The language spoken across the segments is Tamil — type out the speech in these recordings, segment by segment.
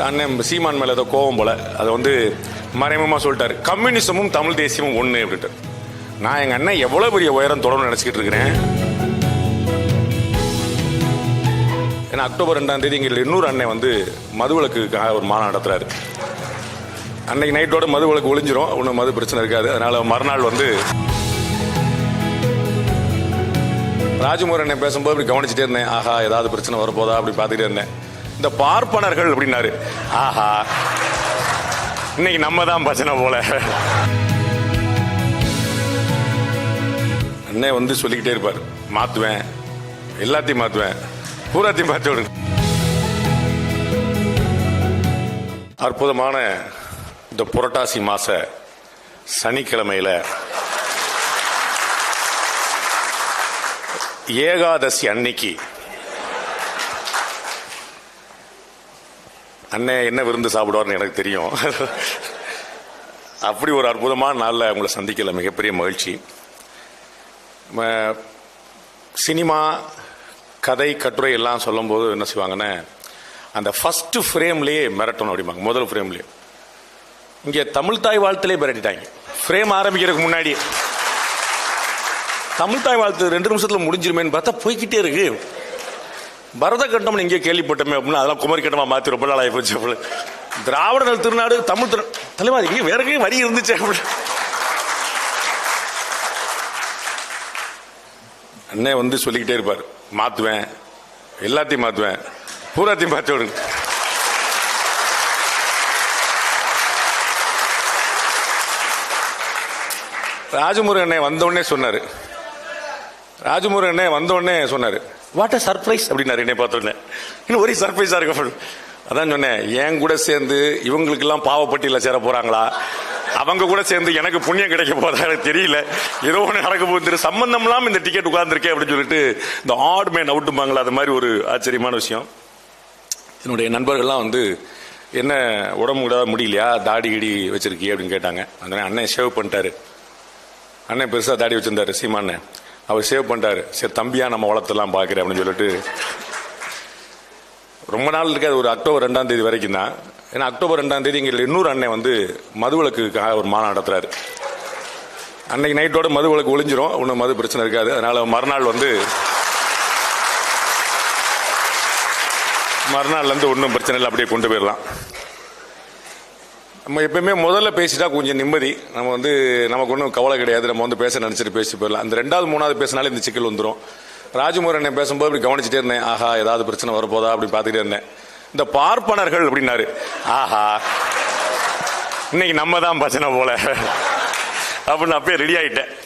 அண்ணன் சீமான் மேலே ஏதோ கோவம் போல. அதை வந்து மறைமுகமாக சொல்லிட்டாரு. கம்யூனிசமும் தமிழ் தேசியமும் ஒன்று அப்படின்ட்டு. நான் எங்கள் அண்ணன் எவ்வளோ பெரிய உயரம் தொடர்ந்து நினச்சிக்கிட்டு இருக்கிறேன். ஏன்னா அக்டோபர் ரெண்டாம் தேதி எங்கள் இன்னொரு அண்ணன் வந்து மதுவிலக்குக்காக ஒரு மாநாடு நடத்துறாரு. அன்னைக்கு நைட்டோட மதுவிலக்கு ஒளிஞ்சிரும். ஒன்றும் மது பிரச்சனை இருக்காது. அதனால மறுநாள் வந்து ராஜமுறை அண்ணன் பேசும்போது இப்படி கவனிச்சுட்டே இருந்தேன். ஆஹா ஏதாவது பிரச்சனை வரப்போதா? அப்படி பார்த்துட்டே இருந்தேன். இந்த பார்ப்பனர்கள் அப்படின்னாரு. ஆஹா. இன்னைக்கு நம்ம தான் பஜனை போல. அண்ணன் வந்து சொல்லிக்கிட்டே இருப்பார். மாத்துவேன். எல்லாத்தையும் மாத்துவேன். பூராத்தையும் மாற்றி விடுங்க. அற்புதமான இந்த புரட்டாசி மாச சனிக்கிழமையில ஏகாதசி அன்னைக்கு அண்ணன் என்ன விருந்து சாப்பிடுவார்னு எனக்கு தெரியும். அப்படி ஒரு அற்புதமான நாளில் உங்களை சந்திக்கல. மிகப்பெரிய மகிழ்ச்சி. சினிமா கதை கட்டுரை எல்லாம் சொல்லும்போது என்ன செய்வாங்கன்னா அந்த ஃபஸ்ட்டு ஃப்ரேம்லேயே மிரட்டணும் அப்படிம்பாங்க. முதல் ஃப்ரேம்லேயே இங்கே தமிழ் தாய் வாழ்த்துலேயே மிரட்டிட்டாங்க. ஃப்ரேம் ஆரம்பிக்கிறதுக்கு முன்னாடி. தமிழ் தாய் வாழ்த்து ரெண்டு நிமிஷத்தில் முடிஞ்சிருமேன்னு பார்த்தா போய்கிட்டே இருக்குது பரத இங்கே கேள்விப்பட்டோமே அப்படின்னு அதெல்லாம் குமரி கட்டமா மாற்றி ரொம்ப நாள் ஆகி போச்சு அப்படி திராவிடர்கள் திருநாடு தமிழ் திரு தலைவா இங்கே வேற எங்கேயும் வரி இருந்துச்சு அப்படி. அண்ணே வந்து சொல்லிக்கிட்டே இருப்பார். மாத்துவேன். எல்லாத்தையும் மாத்துவேன். பூராத்தையும் மாற்றி விடுங்க. ராஜமுருகண்ணே அண்ணே சொன்னார் ராஜமுருகண்ணே சொன்னாரு. சொன்னார் அண்ணே வந்த உடனே வாட் அ சர்ப்ரைஸ் அப்படின்னு என்னை பார்த்துருந்தேன் இன்னும் ஒரே சர்ப்ரைஸா இருக்கு அதான் சொன்னேன் என் கூட சேர்ந்து இவங்களுக்கெல்லாம் பாவப்பட்டியில் சேர போறாங்களா? அவங்க கூட சேர்ந்து எனக்கு புண்ணியம் கிடைக்க போதா? எனக்கு தெரியல. ஏதோ ஒன்று நடக்க போகுது. சம்பந்தம் இந்த டிக்கெட் உட்கார்ந்துருக்கேன் அப்படின்னு சொல்லிட்டு இந்த ஆட் மேன் அவுட்டுமாங்களா அது மாதிரி ஒரு ஆச்சரியமான விஷயம். என்னுடைய நண்பர்கள்லாம் வந்து என்ன உடம்பு கூட முடியலையா? தாடி கிடி வச்சிருக்கீ அப்படின்னு கேட்டாங்க. அந்த அண்ணன் ஷேவ் பண்ணிட்டாரு. அண்ணன் பெருசாக தாடி வச்சிருந்தாரு சீமாண்ணன் அவர் சேவ் பண்ணிட்டாரு. சரி தம்பியா நம்ம வளர்த்தெல்லாம் பார்க்குறேன் அப்படின்னு சொல்லிட்டு. ரொம்ப நாள் இருக்காது ஒரு அக்டோபர் ரெண்டாம் தேதி வரைக்கும் தான். ஏன்னா அக்டோபர் ரெண்டாம் தேதி எங்களுக்கு இன்னொரு அண்ணன் வந்து மதுவிலக்குக்காக ஒரு மாநாடு நடத்துறாரு. அன்னைக்கு நைட்டோட மதுவிலக்கு ஒளிஞ்சிரும். ஒன்றும் மது பிரச்சனை இருக்காது. அதனால மறுநாள் வந்து மறுநாள்லேருந்து ஒன்றும் பிரச்சனை இல்லை. அப்படியே கொண்டு போயிடலாம். நம்ம எப்பயுமே முதல்ல பேசிட்டா கொஞ்சம் நிம்மதி. நம்ம வந்து நமக்கு ஒன்றும் கவலை கிடையாது. நம்ம வந்து பேச நினைச்சிட்டு பேசி போயிடலாம். அந்த ரெண்டாவது மூணாவது பேசினாலே இந்த சிக்கல் வந்துடும் ராஜமுருகன் அண்ணன் பேசும்போது இப்படி கவனிச்சுட்டே இருந்தேன். ஆஹா ஏதாவது பிரச்சனை வரப்போதா அப்படி பார்த்துட்டே இருந்தேன். இந்த பார்ப்பனர்கள் அப்படின்னாரு. ஆஹா. இன்னைக்கு நம்ம தான் பிரச்சனை போல. அப்படின்னு அப்பயே ரெடி ஆயிட்டேன்.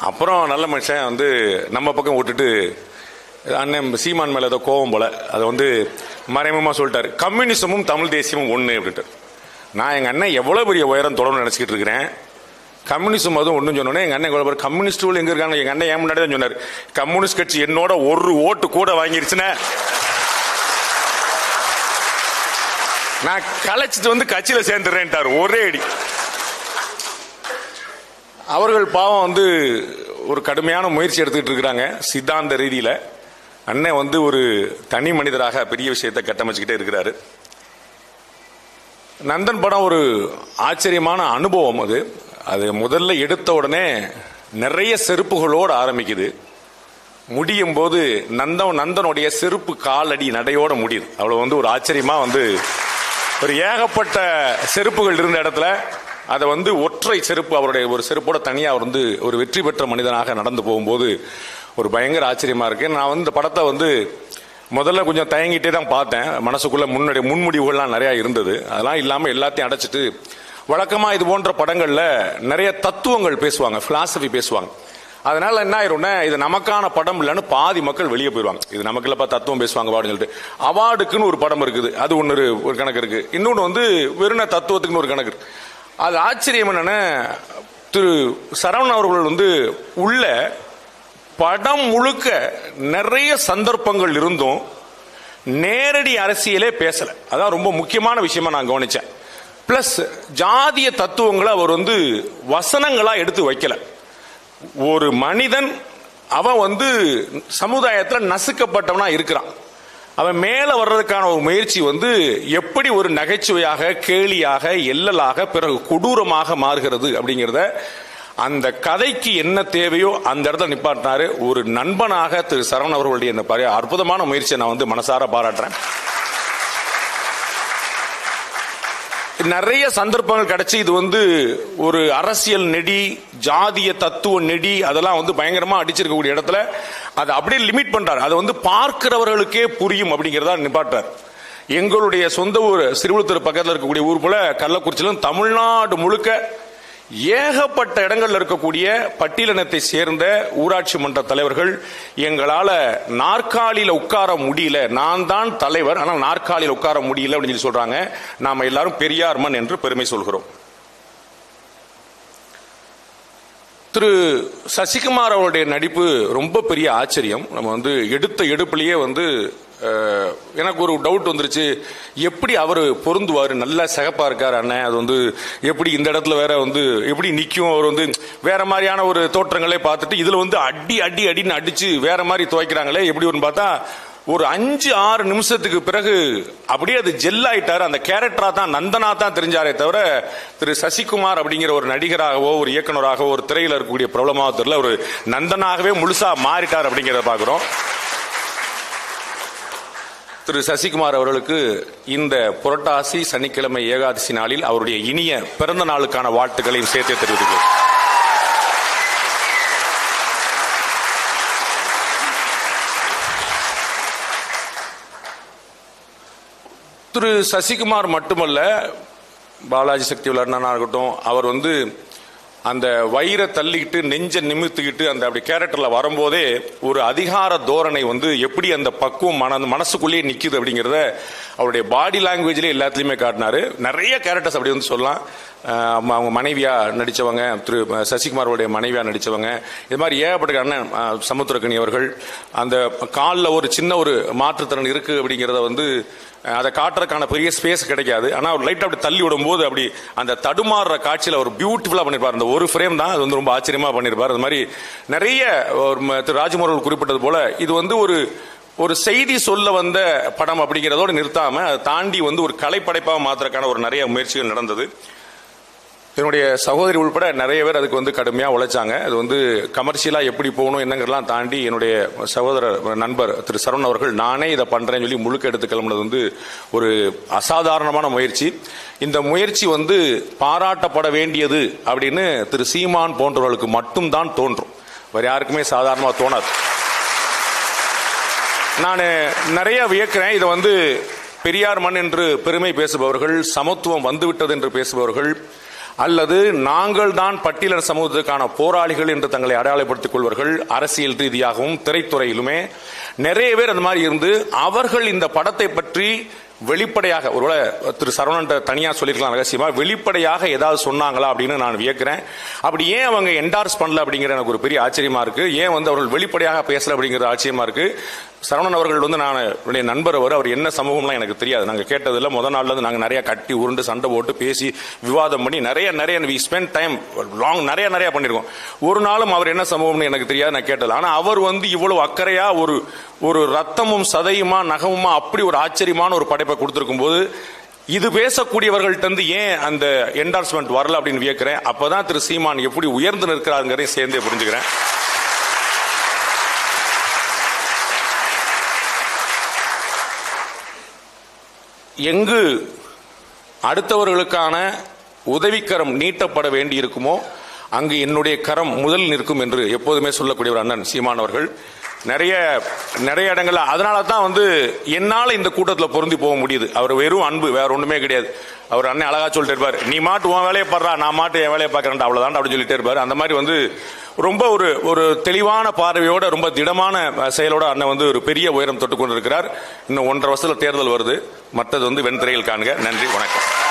அப்புறம் நல்ல மனுஷன் வந்து நம்ம பக்கம் விட்டுட்டு அண்ணன் சீமான் மேலே ஏதோ கோவம் போல. அதை வந்து மறைமுகமாக சொல்லிட்டாரு. கம்யூனிசமும் தமிழ் தேசியமும் ஒன்று அப்படின்ட்டு. நான் எங்கள் அண்ணன் எவ்வளோ பெரிய உயரம் தொடர்ந்து நினச்சிக்கிட்டு இருக்கிறேன். கம்யூனிஸ்ட் அதுவும் ஒன்றும் சொன்னோன்னே எங்கள் அண்ணன் இவ்வளவு கம்யூனிஸ்டுகள் எங்கே இருக்காங்க? எங்கள் அண்ணன் ஏன் முன்னாடி தான் சொன்னார். கம்யூனிஸ்ட் கட்சி என்னோட ஒரு ஓட்டு கூட வாங்கிருச்சுன்னா. நான் கலைச்சிட்டு வந்து கட்சியில் சேர்ந்துடுறேன்ட்டார். ஒரே அடி. அவர்கள் பாவம் வந்து ஒரு கடுமையான முயற்சி எடுத்துக்கிட்டு இருக்கிறாங்க. சித்தாந்த ரீதியில். அண்ணன் வந்து ஒரு தனி மனிதராக பெரிய விஷயத்தை கட்டமைச்சுக்கிட்டே இருக்கிறாரு. நந்தன் படம் ஒரு ஆச்சரியமான அனுபவம் அது. அது முதல்ல எடுத்த உடனே நிறைய செருப்புகளோடு ஆரம்பிக்குது. முடியும் போது நந்தன் நந்தனுடைய செருப்பு காலடி நடையோட முடியுது. அவ்வளோ வந்து ஒரு ஆச்சரியமாக வந்து ஒரு ஏகப்பட்ட செருப்புகள் இருந்த இடத்துல அதை வந்து ஒற்றை செருப்பு அவருடைய ஒரு செருப்போட தனியாக அவர் வந்து ஒரு வெற்றி பெற்ற மனிதனாக நடந்து போகும்போது ஒரு பயங்கர ஆச்சரியமாக இருக்கு. நான் வந்து இந்த படத்தை வந்து முதல்ல கொஞ்சம் தயங்கிட்டே தான் பார்த்தேன். மனசுக்குள்ள முன்னாடி முன்முடிவுகள்லாம் நிறையா இருந்தது. அதெல்லாம் இல்லாமல் எல்லாத்தையும் அடைச்சிட்டு வழக்கமாக இது போன்ற படங்களில் நிறைய தத்துவங்கள் பேசுவாங்க ஃபிலாசபி பேசுவாங்க. அதனால என்ன ஆயிரும்னா இது நமக்கான படம் இல்லைன்னு பாதி மக்கள் வெளியே போயிடுவாங்க. இது நமக்கு இல்லப்பா தத்துவம் பேசுவாங்க அப்படின்னு சொல்லிட்டு. அவார்டுக்குன்னு ஒரு படம் இருக்குது. அது ஒன்று ஒரு- ஒரு கணக்கு இருக்குது இன்னொன்று வந்து வெறும் தத்துவத்துக்குன்னு ஒரு கணக்கு இருக்குது அது ஆச்சரியம் என்னென்னா திரு சரவணன் அவர்கள் வந்து உள்ள படம் முழுக்க நிறைய சந்தர்ப்பங்கள் இருந்தும் நேரடி அரசியலே பேசல. அதான் ரொம்ப முக்கியமான விஷயமா நான் கவனிச்சேன். பிளஸ் ஜாதிய தத்துவங்களை அவர் வந்து வசனங்களா எடுத்து வைக்கல. ஒரு மனிதன் அவன் வந்து சமுதாயத்தில் நசுக்கப்பட்டவனா இருக்கிறான். அவன் மேல வர்றதுக்கான ஒரு முயற்சி வந்து எப்படி ஒரு நகைச்சுவையாக கேலியாக எல்லலாக பிறகு கொடூரமாக மாறுகிறது அப்படிங்கிறத அந்த கதைக்கு என்ன தேவையோ அந்த இடத்துல நிப்பாட்டினாரு. ஒரு நண்பனாக திரு சரவண் அவர்களுடைய இந்த அற்புதமான முயற்சியை நான் வந்து மனசார பாராட்டுறேன். நிறைய சந்தர்ப்பங்கள் கிடைச்சி இது வந்து ஒரு அரசியல் நெடி ஜாதிய தத்துவ நெடி அதெல்லாம் வந்து பயங்கரமா அடிச்சிருக்கக்கூடிய இடத்துல அதை அப்படியே லிமிட் பண்றாரு. அதை வந்து பார்க்கிறவர்களுக்கே புரியும் அப்படிங்கிறதா நிப்பாட்டார் எங்களுடைய சொந்த ஊர் சிறுவத்தூர் பக்கத்தில் இருக்கக்கூடிய ஊர் போல கள்ளக்குறிச்சியிலும் தமிழ்நாடு முழுக்க ஏகப்பட்ட இடங்களில் இருக்கக்கூடிய பட்டியலினத்தை சேர்ந்த ஊராட்சி மன்ற தலைவர்கள் எங்களால நாற்காலியில உட்கார முடியல. நான் தான் தலைவர் ஆனால் நாற்காலியில் உட்கார முடியல அப்படின்னு சொல்லி சொல்றாங்க. நாம எல்லாரும் பெரியார் மண் என்று பெருமை சொல்கிறோம். திரு சசிகுமார் அவருடைய நடிப்பு ரொம்ப பெரிய ஆச்சரியம். நம்ம வந்து எடுத்த எடுப்புலேயே வந்து எனக்கு ஒரு டவுட் வந்துருச்சு. எப்படி அவர் பொருந்துவார்? நல்லா சிகப்பா இருக்கார் அண்ணன் அது வந்து எப்படி இந்த இடத்துல வேற வந்து எப்படி நிற்கும் அவர் வந்து வேற மாதிரியான ஒரு தோற்றங்களே பார்த்துட்டு இதில் வந்து அடி அடி அடின்னு அடிச்சு வேற மாதிரி துவைக்கிறாங்களே எப்படி ஒன்று பார்த்தா ஒரு அஞ்சு ஆறு நிமிஷத்துக்கு பிறகு அப்படியே அது ஜெல் ஆயிட்டாரு. அந்த கேரக்டரா தான் நந்தனா தான் தெரிஞ்சாரே தவிர திரு சசிகுமார் அப்படிங்கிற ஒரு நடிகராகவோ ஒரு இயக்குனராகவோ ஒரு திரையில் இருக்கக்கூடிய பிரபலமாக தெரியல. ஒரு நந்தனாகவே முழுசா மாறிட்டார் அப்படிங்கிறத பாக்குறோம் திரு சசிகுமார் அவர்களுக்கு இந்த புரட்டாசி சனிக்கிழமை ஏகாதசி நாளில் அவருடைய இனிய பிறந்த நாளுக்கான வாழ்த்துக்களையும் சேர்த்தே தெரிவித்துக்கிறேன் திரு சசிகுமார் மட்டுமல்ல பாலாஜி சக்தி விளையாடினா இருக்கட்டும் அவர் வந்து அந்த வயிறை தள்ளிக்கிட்டு நெஞ்ச நிமித்துக்கிட்டு அந்த அப்படி கேரக்டர்ல வரும்போதே ஒரு அதிகார தோரணை வந்து எப்படி அந்த பக்குவம் மன மனசுக்குள்ளேயே நிக்குது அப்படிங்கிறத அவருடைய பாடி லாங்குவேஜ்லேயே எல்லாத்துலயுமே காட்டினாரு. நிறைய கேரக்டர்ஸ் அப்படி வந்து சொல்லலாம். அவங்க மனைவியாக மனைவியா திரு சசிகுமாரோடைய மனைவியா நடித்தவங்க இது மாதிரி ஏகப்பட்ட அண்ணன் சமுத்திரக்கணி அவர்கள் அந்த காலில் ஒரு சின்ன ஒரு மாற்றுத்திறன் இருக்கு அப்படிங்கிறத வந்து அதை காட்டுறதுக்கான பெரிய ஸ்பேஸ் கிடைக்காது. ஆனால் ஒரு லைட் அப்படி தள்ளி விடும்போது அப்படி அந்த தடுமாறுற காட்சியில் அவர் பியூட்டிஃபுல்லாக பண்ணியிருப்பார் அந்த ஒரு ஃப்ரேம் தான் அது வந்து ரொம்ப ஆச்சரியமாக பண்ணியிருப்பார் அது மாதிரி நிறைய ஒரு ம- திரு குறிப்பிட்டது போல இது வந்து ஒரு ஒரு செய்தி சொல்ல வந்த படம் அப்படிங்கிறதோடு நிறுத்தாமல் அதை தாண்டி வந்து ஒரு கலைப்படைப்பாக மாற்றுறதுக்கான ஒரு நிறைய முயற்சிகள் நடந்தது. என்னுடைய சகோதரி உள்பட நிறைய பேர் அதுக்கு வந்து கடுமையாக உழைச்சாங்க. அது வந்து கமர்ஷியலாக எப்படி போகணும் என்னங்கிறலாம் தாண்டி என்னுடைய சகோதரர் நண்பர் திரு சரவண் அவர்கள் நானே இதை பண்ணுறேன்னு சொல்லி முழுக்க எடுத்து கிளம்புனது வந்து ஒரு அசாதாரணமான முயற்சி. இந்த முயற்சி வந்து பாராட்டப்பட வேண்டியது அப்படின்னு திரு சீமான் போன்றவர்களுக்கு மட்டும்தான் தோன்றும். வேறு யாருக்குமே சாதாரணமாக தோணாது. நான் நிறைய வியக்கிறேன். இதை வந்து பெரியார் மண் என்று பெருமை பேசுபவர்கள் சமத்துவம் வந்துவிட்டது என்று பேசுபவர்கள் அல்லது நாங்கள் தான் பட்டியலின சமூகத்துக்கான போராளிகள் என்று தங்களை அடையாளப்படுத்திக் கொள்வார்கள் அரசியல் ரீதியாகவும் திரைத்துறையிலுமே. நிறைய பேர் அந்த மாதிரி இருந்து அவர்கள் இந்த படத்தை பற்றி வெளிப்படையாக ஒருவேளை திரு சரவணன் தனியாக சொல்லிருக்கலாம் ரகசியமா வெளிப்படையாக ஏதாவது சொன்னாங்களா அப்படின்னு நான் வியக்கிறேன். அப்படி ஏன் அவங்க என்டார்ஸ் பண்ணல அப்படிங்கிற எனக்கு ஒரு பெரிய ஆச்சரியமா இருக்கு. ஏன் வந்து அவர்கள் வெளிப்படையாக பேசல அப்படிங்கிறது ஆச்சரியமா இருக்கு. சரவணன் அவர்கள் வந்து நான் என்னுடைய நண்பர் அவர் அவர் என்ன சமூகம்லாம் எனக்கு தெரியாது. நாங்க கேட்டதில்ல. முதல் நாள்ல இருந்து நாங்க நிறைய கட்டி உருண்டு சண்டை போட்டு பேசி விவாதம் பண்ணி நிறைய நிறைய வி ஸ்பெண்ட் டைம் லாங் நிறைய நிறைய பண்ணிருக்கோம். ஒரு நாளும் அவர் என்ன சமூகம்னு எனக்கு தெரியாது நான் கேட்டது ஆனா அவர் வந்து இவ்வளவு அக்கறையா ஒரு ஒரு ரத்தமும் சதையுமா நகமுமா அப்படி ஒரு ஆச்சரியமான ஒரு படைப்பை கொடுத்துருக்கும் போது இது பேசக்கூடியவர்கள்ட்ட இருந்து ஏன் அந்த என்டார்ஸ்மெண்ட் வரல அப்படின்னு வியக்கிறேன். அப்பதான் திரு சீமான் எப்படி உயர்ந்து நிற்கிறாருங்கிறதையும் சேர்ந்தே புரிஞ்சுக்கிறேன். எங்கு அடுத்தவர்களுக்கான உதவிக்கரம் நீட்டப்பட வேண்டியிருக்குமோ அங்கு என்னுடைய கரம் முதல் நிற்கும் என்று எப்போதுமே சொல்லக்கூடிய ஒரு அண்ணன் சீமான் அவர்கள். நிறைய நிறைய இடங்கள்ல அதனால தான் வந்து என்னால் இந்த கூட்டத்தில் பொருந்தி போக முடியுது. அவர் வெறும் அன்பு வேற ஒன்றுமே கிடையாது. அவர் அண்ணன் அழகா சொல்லிட்டு இருப்பார் நீ மாட்டு உன் வேலையை பாடுறா நான் மாட்டு என் வேலையை பார்க்குறேன் அவ்வளோதான் அப்படின்னு சொல்லிட்டு இருப்பார். அந்த மாதிரி வந்து ரொம்ப ஒரு ஒரு தெளிவான பார்வையோட ரொம்ப திடமான செயலோட அண்ணன் வந்து ஒரு பெரிய உயரம் தொட்டு கொண்டிருக்கிறார். இன்னும் ஒன்றரை வருஷத்துல தேர்தல் வருது. மற்றது வந்து வெண்திரையில் காண்க. நன்றி வணக்கம்.